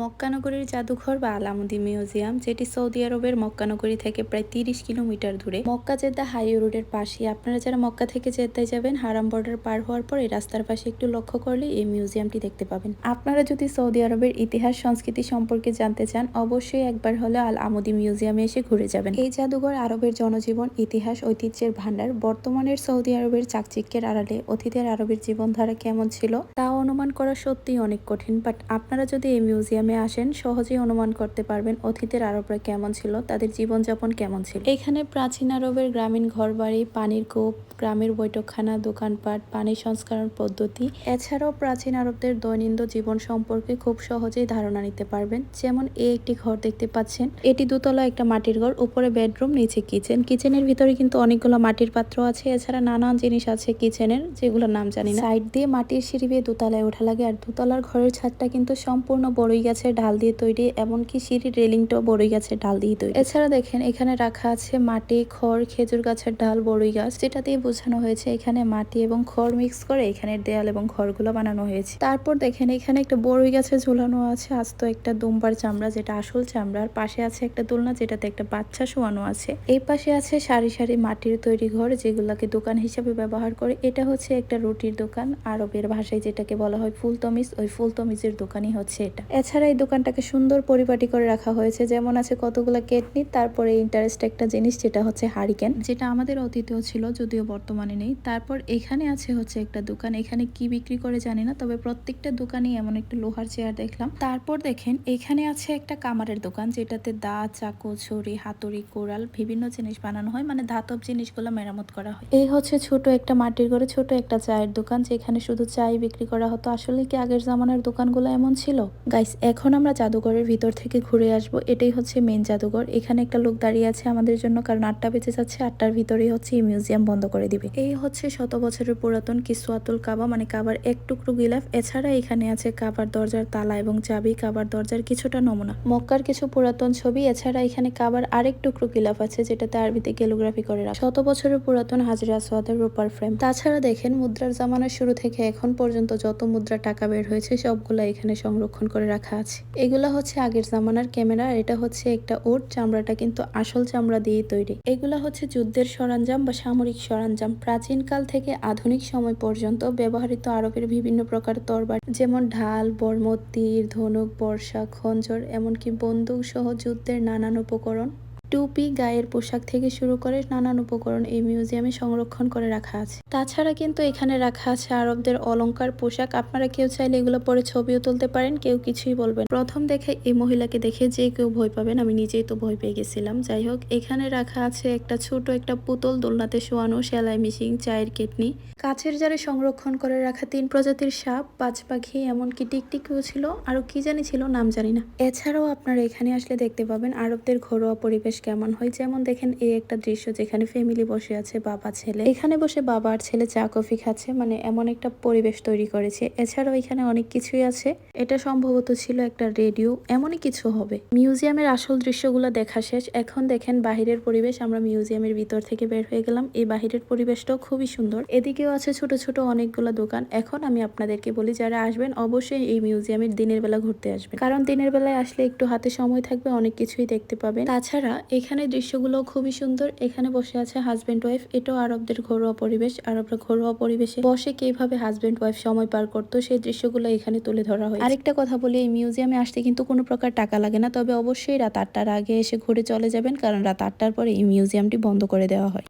মক্কানগরীর জাদুঘর বা আলামুদি মিউজিয়াম, যেটি সৌদি আরবের মক্কানগরী থেকে প্রায় তিরিশ কিলোমিটার দূরে। মক্কা জেদ্দা হাইওয়ে রোডের পাশে আপনারা যারা মক্কা থেকে জেদ্দায় যাবেন, হারাম বর্ডার পার হওয়ার পর এই রাস্তার পাশে একটু লক্ষ্য করলে এই মিউজিয়ামটি দেখতে পাবেন। আপনারা যদি সৌদি আরবের ইতিহাস, সংস্কৃতি সম্পর্কে জানতে চান, অবশ্যই একবার হলে আল আমুদি মিউজিয়ামে এসে ঘুরে যাবেন। এই জাদুঘর আরবের জনজীবন, ইতিহাস, ঐতিহ্যের ভান্ডার বর্তমানের সৌদি আরবের চাকচিক্যের আড়ালে অতীতের আরবের জীবনধারা কেমন ছিল, তা অনুমান করা সত্যিই অনেক কঠিন। বাট আপনারা যদি এই মিউজিয়ামে আসেন, সহজেই অনুমান করতে পারবেন অতীতের আরবরা কেমন ছিল, তাদের জীবনযাপন কেমন ছিল। এখানে প্রাচীন আরবের গ্রামীণ ঘরবাড়ি, পানির কূপ, গ্রামের বৈঠকখানা, দোকানপাট, পানি সংস্করণ পদ্ধতি, এছাড়াও প্রাচীন আরবদের দৈনন্দিন জীবন সম্পর্কে খুব সহজেই ধারণা নিতে পারবেন। যেমন এই একটি ঘর দেখতে পাচ্ছেন। এটি দুতলা একটা মাটির ঘর, উপরে বেডরুম, নিচে কিচেন। কিচেনের ভিতরে কিন্তু অনেকগুলো মাটির পাত্র আছে, এছাড়া নানান জিনিস আছে কিচেনের, যেগুলোর নাম জানি না। সাইড দিয়ে মাটির সিঁড়ি বেয়ে দোতলায় ওঠা লাগে, আর দোতলার ঘরের ছাদটা কিন্তু সম্পূর্ণ বড়ই গাছের ডাল দিয়ে তৈরি, এমনকি সিঁড়ির রেলিংটাও বড়ই গাছের ডাল দিয়ে তৈরি। এছাড়া দেখেন, এখানে রাখা আছে মাটি, খড়, খেজুর গাছের ডাল, বড়ই গাছ। যেটা দিয়ে বোঝানো হয়েছে, এখানে মাটি এবং খড় মিক্স করে এখানের দেয়াল এবং ঘরগুলো বানানো হয়েছে। তারপর দেখেন, এখানে একটা বড়ই গাছে ঝুলানো আছে, আস্ত একটা দুম্বার চামড়া, যেটা আসল চামড়ার। পাশে আছে একটা দোলনা যেটাতে একটা বাচ্চা শোয়ানো আছে। এই পাশে আছে সারি সারি মাটির তৈরি ঘর, যেগুলোকে দোকান হিসেবে ব্যবহার করে। এটা হচ্ছে একটা রুটির দোকান, আরবের ভাষায় যেটাকে বলা হয় ফুলতমিজ, ওই ফুলতমিজের দোকানই হচ্ছে এটা। এছাড়া এই দোকানটাকে সুন্দর পরিপাটি করে রাখা হয়েছে। যেমন আছে কতগুলো কেটনি তারপরে ইন্টারেস্ট একটা জিনিস যেটা হচ্ছে হারিকেন। যেটা আমাদের অতীতেও ছিল, যদিও বর্তমানে নেই। তারপর এখানে আছে হচ্ছে একটা দোকান। এখানে কি বিক্রি করে জানি না, তবে প্রত্যেকটা দোকানে এমন একটা লোহার চেয়ার দেখলাম। তারপর দেখেন, এখানে আছে একটা কামারের দোকান, যেটাতে দা, চাকু, ছুরি, হাতুড়ি কোরাল বিভিন্ন জিনিস বানানো হয়। মানে ধাতব জিনিসগুলো মেরামত করা হয়। এই হচ্ছে ছোট একটা মাটির ঘরে ছোট একটা চায়ের দোকান, যেখানে শুধু চাই বিক্রি করা হতো। আসলে কি আগের জামানার দোকানগুলো এমন ছিল? গাইস এখন আমরা জাদুঘরের ভিতর থেকে ঘুরে আসব। এটাই হচ্ছে মেন জাদুঘর। এখানে একটা লোক দাঁড়িয়ে আছে আমাদের জন্য, কারণ আটটা বেঁচে যাচ্ছে, আটটার ভিতরেই হচ্ছে এই মিউজিয়াম বন্ধ করে দিবে। এই হচ্ছে শত বছরের পুরাতন কিসুয়াতুল কাবা মানে কাবার এক টুকরো গিলাফ। এছাড়া এখানে আছে কাবার দরজার তালা এবং চাবি। কাবার দরজার কিছুটা নমুনা। মক্কার কিছু পুরাতন ছবি, এছাড়া এখানে কাবার আরেক টুকরো গিলাফ আছে, যেটাতে আরবিতে ক্যালিগ্রাফি করে রাখা। শত বছরের পুরাতন হাজরা আসওয়াদের রূপার ফ্রেম তাছাড়া দেখেন, মুদ্রার জামানার শুরু থেকে এখন পর্যন্ত যত মুদ্রা টাকা বের হয়েছে, সবগুলা এখানে সংরক্ষণ করে রাখা আছে। এগুলো হচ্ছে আগের জামানার ক্যামেরা এটা হচ্ছে একটা ওট চামড়াটা কিন্তু আসল চামড়া দিয়ে তৈরি। এগুলো হচ্ছে যুদ্ধের সরঞ্জাম বা সামরিক সরঞ্জাম। প্রাচীনকাল থেকে আধুনিক সময় পর্যন্ত ব্যবহৃত আরবের বিভিন্ন প্রকার তরবার, যেমন ঢাল বর্ম তীর ধনুক, বর্ষা, খঞ্জর, এমনকি বন্দুক সহ যুদ্ধের নানান উপকরণ। টুপি, গায়ের পোশাক থেকে শুরু করে নানান উপকরণ এই মিউজিয়ামে সংরক্ষণ করে রাখা আছে। তাছাড়া কিন্তু এখানে রাখা আছে আরবদের অলংকার পোশাক। আপনারা কেউ চাইলে এগুলো পরে ছবিও তুলতে পারেন, কেউ কিছুই বলবেন প্রথম দেখে এই মহিলাকে দেখে যে কেউ ভয় পাবেন, আমি নিজেই তো ভয় পেয়ে গেছিলাম। যাই হোক, এখানে রাখা আছে একটা ছোট একটা পুতুল, দোলনাতে শোয়ানো, সেলাই মেশিন, চায়ের কেটনি কাছের জারে সংরক্ষণ করে রাখা তিন প্রজাতির সাপ, পাঁচ পাখি, এমনকি টিকটিকিও ছিল আরও কি জানি ছিল, নাম জানি না। এছাড়াও আপনারা এখানে আসলে দেখতে পাবেন আরবদের ঘরোয়া পরিবেশ কেমন হয়? যেমন দেখেন এই একটা দৃশ্য যেখানে ফ্যামিলি বসে আছে, বাবা, ছেলে। এখানে বসে বাবা আর ছেলে চা, কফি খাচ্ছে মানে এমন একটা পরিবেশ তৈরি করেছে। এছাড়াও এখানে অনেক কিছুই আছে। এটা সম্ভবত ছিল একটা রেডিও এমনই কিছু হবে। মিউজিয়ামের আসল দৃশ্যগুলো দেখা শেষ। এখন দেখেন, বাহিরের পরিবেশ, আমরা মিউজিয়ামের ভিতর থেকে বের হয়ে গেলাম। এই বাহিরের পরিবেশটাও খুবই সুন্দর। এদিকেও আছে ছোট ছোট অনেকগুলো দোকান। এখন আমি আপনাদেরকে বলি, যারা আসবেন, অবশ্যই এই মিউজিয়ামের দিনের বেলা ঘুরতে আসবেন। কারণ দিনের বেলায় আসলে একটু হাতে সময় থাকবে, অনেক কিছুই দেখতে পাবেন। তাছাড়া এখানে দৃশ্যগুলো খুবই সুন্দর। এখানে বসে আছে হাজব্যান্ড ওয়াইফ এটাও আরবদের ঘরোয়া পরিবেশ। আরবরা ঘরোয়া পরিবেশে বসে কীভাবে হাজব্যান্ড ওয়াইফ সময় পার করতো, সেই দৃশ্যগুলো এখানে তুলে ধরা হয় আরেকটা কথা বলি, এই মিউজিয়ামে আসতে কিন্তু কোনো প্রকার টাকা লাগে না। তবে অবশ্যই রাত আটটার আগে এসে ঘুরে চলে যাবেন, কারণ রাত আটটার পরে এই মিউজিয়ামটি বন্ধ করে দেওয়া হয়।